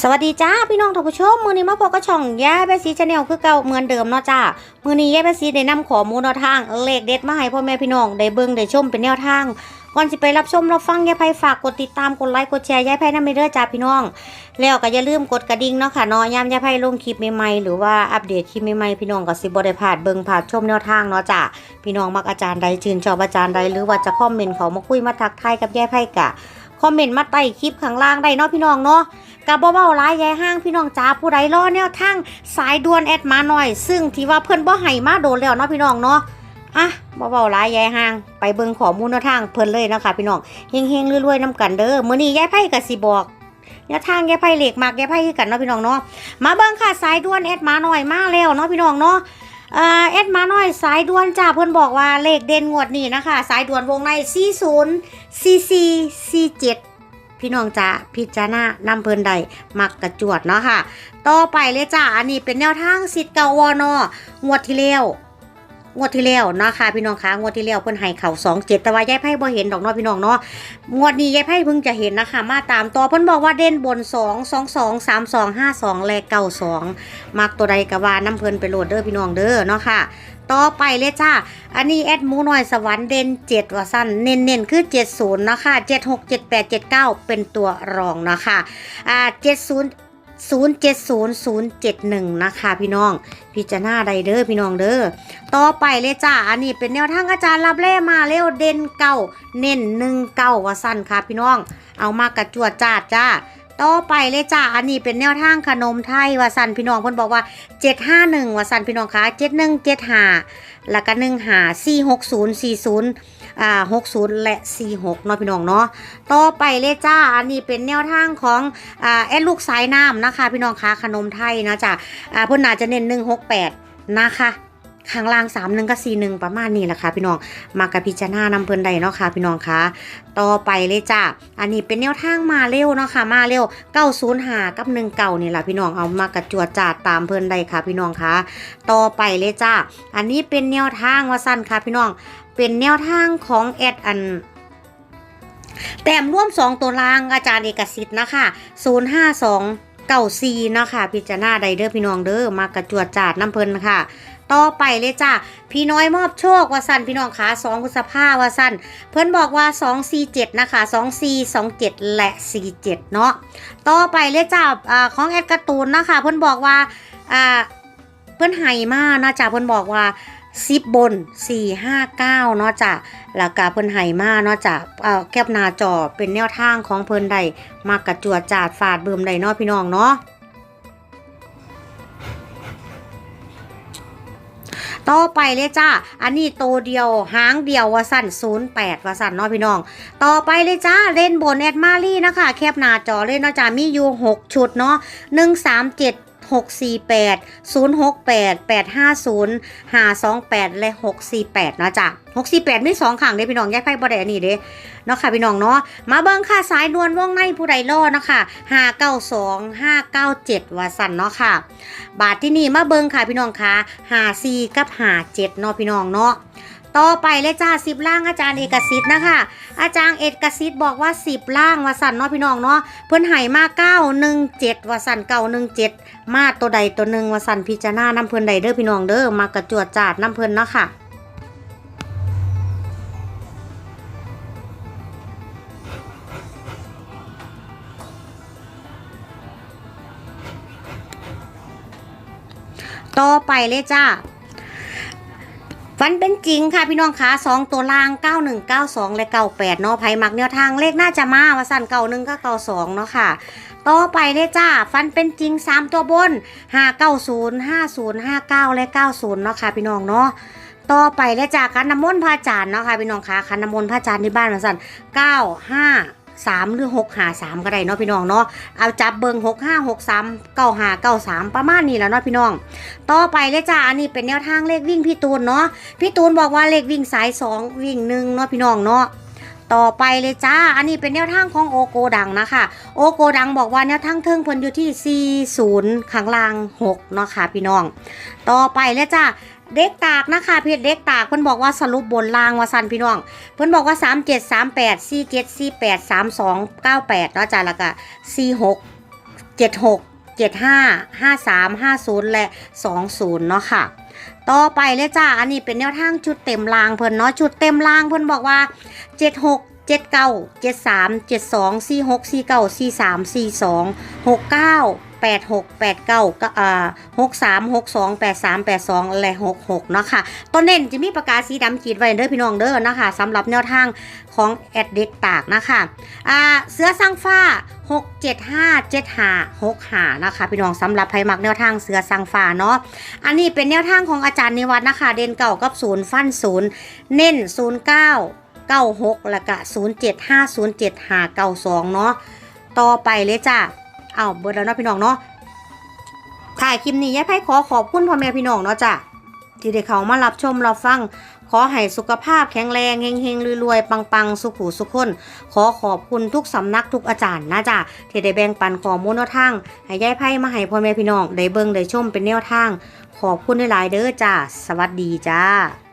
สวัสดีจ้าพี่น้องท่านผู้ชมมือนี้มาพบกับช่องแย่าแบซีชาแนลคือเก่าเหมือนเดิมเนาะจ้ามือนี้ย่าแบซีได้นำข้อมูลแนวทางเลขเด็ดมาให้พ่อแม่พี่น้องได้เบิ่งได้ชมเป็นแนวทางก่อนสิไปรับชมรับฟังย่ไพ่ฝากกดติดตามกดไลค์กดแชร์ย่ไพ่นำไปเด้อจ้าพี่น้อง แล้วก็อย่าลืมกดกระดิ่งเนาะค่ะเนาะยามย่ไพ่ลงคลิปใหม่ๆหรือว่าอัปเดตคลิปใหม่ๆพี่น้องก็สิบ่ได้พลาดเบิ่งพลาดชมแนวทางเนาะจ้าพี่น้องมักอาจารย์ใดชื่นชอบอาจารย์ใดหรือว่าจะคอมเมนต์เขามาคุยมาทักทายกับย่าไพกะคอมเมนต์มาใต้คลิปข้างล่างได้เนาะพี่น้องเนาะ กับเบาๆร้ายยายห้างพี่น้องจ้าผู้ใดรอแนวทางสายด่วนแอดมาหน่อย ซึ่งที่ว่าเพื่อนบ่ให้มาโดนแล้วเนาะพี่น้องเนาะอะเบาๆร้ายยายห้าง ไปเบิ่งข้อมูลแนวทางเพิ่นเลยนะคะพี่น้องเฮงๆรวยๆนํกันเด้อมื้อนี้ยายไพ่ก็สิบอกแนวทางยายไพ่เหล็กมากยายไพ่กันเนาะพี่น้องเนาะมาเบิ่งค่ะสายด่วนแอดมาหน่อยมาแล้วเนาะพี่น้องเนาะเออแอดมาหน่อยสายด่วนจ้าเพิ่นบอกว่าเลขเด่นงวดนี้นะคะ สายด่วนวงใน 40 44 47 พี่น้องจ้าพิจารณานำเพลินใดมักกระจวดเนาะค่ะ ต่อไปเลยจ้าอันนี้เป็นแนวทางสิทธิ์เก่าวอนองวดที่แล้วงวดที่แล้วเนาะค่ะพี่น้องคะงวดที่แล้วเพิ่นให้เข่าสองเจ็ดแต่ว่ายายไพ่บ่เห็นดอกเนาะพี่น้องเนาะงวดนี้ยายไพ่เพิ่งจะเห็นนะคะ มาตามต่อเพิ่นบอกว่าเด่นบนสองสองสองสามสองห้าสองและเก้าสองมักตัวใดกะว่าน้ำเพิ่นไปโหลดเด้อพี่น้องเด้อเนาะค่ะ ต่อไปเลยจ้า อันนี้แอดหมูหน่อยสวรรค์เด่นเจ็ดว่าสั้นเน้นๆ คือเจ็ดศูนย์นะคะเจ็ดหกเจ็ดแปดเจ็ดเก้าเป็นตัวรองนะคะอ่าเจ็ดศูนย์ศูนย์เจ็ดศูนย์ศูนย์เจ็ดหนึ่งนะคะพี่น้อง พิจารณาใดเด้อพี่น้องเด้อต่อไปเลยจ้าอันนี้เป็นแนวทางอาจารย์รับเล่มาเร็วเด่นเก้าเน้นหนึ่งเก้าว่าสั้นค่ะพี่น้อง เอามากระจวดจาดจ้า ต่อไปเลยจ้าอันนี้เป็นแนวทางขนมไทยว่าสันพี่น้องเพิ่นบอกว่า 751ว่าสันพี่น้องคะ7175แล้วก็15 460 40อ่า60 และ 46เนาะพี่น้องเนาะต่อไปเลยจ้าอันนี้เป็นแนวทางของอ่าแอดลูกสายน้ำนะคะ พี่น้องคะขนมไทยนะจ้ะอ่าเพิ่นน่าจะเน้น168นะคะ ข้างล่าง3 1กับ4 1ประมาณนี้แหละค่ะพี่น้องมากับพิจารณานำเพลินใดเนาะค่ะพี่น้องคะต่อไปเลยจ้าอันนี้เป็นแนวทางมาเร็วเนาะค่ะมาเร็ว905กับ1เก่านี่แหละพี่น้องเอามากระจวดจาดตามเพลินใดค่ะพี่น้องคะต่อไปเลยจ้าอันนี้เป็นแนวทางว่าสั้นค่ะพี่น้องเป็นแนวทางของแอดอันแต้มร่วม 2 ตัวรางอาจารย์เอกสิทธิ์นะคะ052เก่าซีเนาะค่ะพิจารณาใดเด้อพี่น้องเด้อมากระจวดจาดน้ำเพลินค่ะ ต่อไปเลยจ้าพี่น้อยมอบโชคว่าสั้นพี่น้องคะ2พฤษภาว่าสั้นเพิ่อนบอกว่า 2 4 7 นะคะ 2 4 2 7 และ 4 7 เนาะต่อไปเลยจ้าของแอดการ์ตูนนะคะ เพิ่อนบอกว่าเพิ่อนไห้มาเนาะจ้าเพิ่อนบอกว่าสิบบน459เนาะจ้ะแล้วก็เพิ่นไห้มาเนาะจ้ะเอ่อแคปหน้าจอเป็นแนวทางของเพิ่นได้มากระจวดจาดฟาดเบิ่มได้เนาะพี่น้องเนาะ ต่อไปเลยจ้า อันนี้โตวเดียวหางเดียวว่าสั่น08ว่าสั่นเนาะพี่น้อง ต่อไปเลยจ้าเล่นบนแอดมารี่นะคะ แคบหน้าจอเลยเนาะจ้ามีอยู่ 6 ชุดเนาะ137 648 068 850 528 และ 648นะจ๊ะ648มีสองขังเด้พี่น้องแยกไพ่บ่ได้อันนี้เด้เนาะค่ะพี่น้องเนาะมาเบิ่งค่ะสายนวลว่องในผู้ใดรอเนาะค่ะ592 597ว่าสั่นเนาะค่ะ บาทที่นี่มาเบิ่งค่ะพี่น้องค่ะ54กับ57เนาะพี่น้องเนาะ ต่อไปเลยจ้า10ล่างอาจารย์เอกสิทธิ์นะคะ อาจารย์เอกสิทธิ์บอกว่า10ล่างวสันเนาะพี่น้องเนาะเพิ่อนให้มา917ว่าสั่น917มาตัวใดตัวหนึ่งวสันพิจารณาน้ำเพิ่อนใดเด้อพี่น้องเด้อมากระจวดจาดน้ำเพิ่อนเนาะค่ะต่อไปเลยจ้า ฟันเป็นจริงค่ะพี่น้องคะสองตัวล่าง 9192 และ 98 เนาะไพ่มักแนวทางเลขน่าจะมาว่าสั่น91ก็92เนาะค่ะต่อไปเลยจ้า ฟันเป็นจริง 3 ตัวบน 590 50 59 และ 90 เนาะค่ะพี่น้องเนาะต่อไปเลยจ้าคันน้ำมนต์พระอาจารย์เนาะค่ะพี่น้องคะคันน้ำมนต์พระอาจารย์ที่บ้านมาสั่น9 5 3หรือ6 5 3ก็ได้เนาะพี่น้องเนาะเอาจับเบิง6 5 6 3 9 5 9 3ประมาณนี้แล้วเนาะพี่น้อง ต่อไปเลยจ้าอันนี้เป็นแนวทางเลขวิ่งพี่ตูนเนาะพี่ตูนบอกว่าเลขวิ่งสาย2วิ่งหนึ่งเนาะพี่น้องเนาะต่อไปเลยจ้า อันนี้เป็นแนวทางของโอโกดังนะคะ โอโกดังบอกว่าแนวทางเทิงพิ่นอยู่ที่ 40ข้างล่าง6เนาะค่ะพี่น้อง ต่อไปเลยจ้า เด็กตากนะคะเพจเด็กตากเพิ่นบอกว่าสรุปบนล่างว่าสั้นพี่น้อง เพิ่นบอกว่า 3 7 3 8 4 7 4 8 3 2 9 8เนาะจ้าแล้วก็4 6 76 75 53 50 และ 20 เนาะค่ะ ต่อไปเลยจ้า อันนี้เป็นแนวทางชุดเต็มรางเพิ่นเนาะชุดเต็มรางเพิ่นบอกว่า 76 79 73 72 46 49 43 42 69 86 89ก็อ่า63 62 83 82 และ 66 เนาะค่ะตัวเน้นจะมีประกาศสีดำขีดไว้เด้อพี่น้องเด้อนะคะสำหรับแนวทางของแอดเด็กตากนะคะอ่าเสือสร้างฟ้า 6 7 5 7 5 6 5นะคะพี่น้องสำหรับไพมักแนวทางเสือสร้างฟ้าเนาะอันนี้เป็นแนวทางของอาจารย์นิวัฒน์นะคะ เด่นเก่ากับศูนย์ฟันศูนย์เน้น09 96แล้วก็07 507 592เนาะต่อไปเลยจ้ะ เอาเบิดแล้วเนาะพี่น้องเนาะถ่ายคลิปนี้ยายไพ่ขอขอบคุณพ่อแม่พี่น้องเนาะจ้ะที่ได้เขามารับชมรับฟัง ขอให้สุขภาพแข็งแรงเฮงๆรวยๆปังๆ สุขุสุขคน ขอขอบคุณทุกสำนักทุกอาจารย์นะจ๊ะที่ได้แบ่งปันข้อมูลแนวทางให้ยายไพ่มาให้พ่อแม่พี่น้องได้เบิ่งได้ชมเป็นแนวทาง ขอบคุณหลายๆเด้อจ้าสวัสดีจ้า